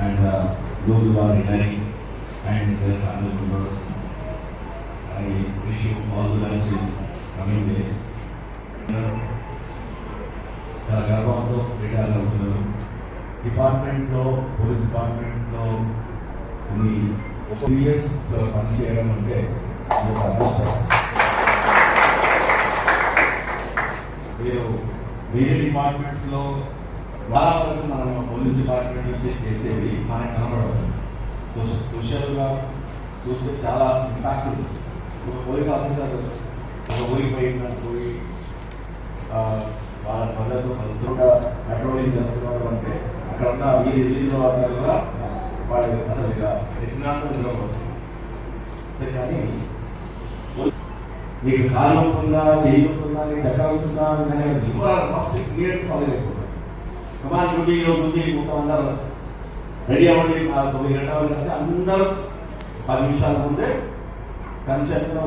and uh, those who are retiring and their family members. I wish you all the best in coming days. చాలా గర్వంతో retire అవుతున్నారు డిపార్ట్మెంట్లో police డిపార్ట్మెంట్లో కొన్ని ఒక ఇయర్స్ పనిచేయడం అంటే ఒక అదృష్టం మీరు వేరే డిపార్ట్మెంట్స్లో చాలా వరకు మనం పోలీస్ డిపార్ట్మెంట్ నుంచి చేసేవి మనకు కనబడదు. సో సోషల్గా చూస్తే చాలా ఇంపాక్ట్ ఉంది. ఒక పోలీస్ ఆఫీసర్ ఒక ఊరికి పోయిందని పోయి వాళ్ళ ప్రజలతో మంచిగా పెట్రోలింగ్ చేస్తున్నారు అంటే అక్కడ ఉన్న వీధి వీధిలో అందరూ కూడా వాళ్ళు అసలు ఇక ఎట్టినాటో నిలబడుతుంది సరే కానీ మీకు కాలం ఉందా చేయకుండా చక్రం ఉందా అనే ఫస్ట్ క్లియర్ ఫాలో కమాన్ డ్యూటీ ఈరోజు ఉంది మొత్తం అందరూ రెడీ అవ్వండి తొమ్మిది గంటల వరకు అంటే అందరూ పది నిమిషాల ముందే కంచెంట్లో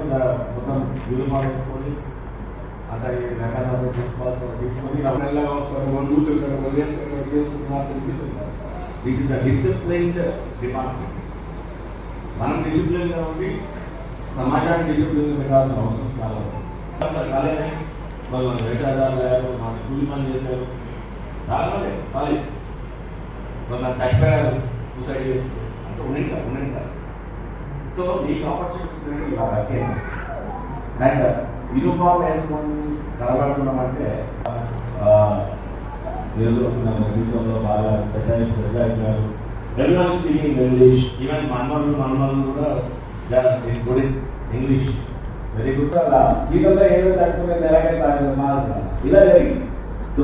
మొత్తం యూనిఫామ్ వేసుకొని అంత ఈ రకాల చెప్పాల్సిన తీసుకొని దిస్ ఇస్ డిసిప్లైన్డ్ డిపార్ట్మెంట్ మనం డిసిప్లిన్గా ఉండి సమాజాన్ని డిసిప్లిన్ పెట్టాల్సిన అవసరం చాలా ఉంది. కాలేజీ వాళ్ళు అయ్యారు మాకు కూలి పని చేశారు. దానివల్లే ఖాళీ వాళ్ళు చచ్చిపోయారు సూసైడ్ చేసి. అంటే ఉండండి కాదు ఉండండి ఉండిందా సో మీకు ఆపర్చునిటీ అండ్ యూనిఫామ్ వేసుకొని కనబడుతున్నామంటే ఏదో జీవితంలో బాగా సెట్ అయి సెట్ అయిపోయారు ఎవరి స్పీకింగ్ ఇంగ్లీష్ ఈవెన్ మనమల్లు మనమల్లు కూడా గుడ్ ఇంగ్లీష్ వెరీ గుడ్ అలా జీవితంలో ఏదో తట్టుకునేది ఎలాగైతే మారుతున్నారు ఇలా జరిగింది. సో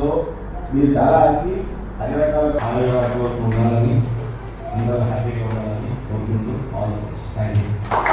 మీరు చాలా హ్యాపీ అన్ని రకాల ఆరోగ్య ఉండాలని అందరూ హ్యాపీగా ఉండాలని కోరుకుంటూ ఆల్ థ్యాంక్ యూ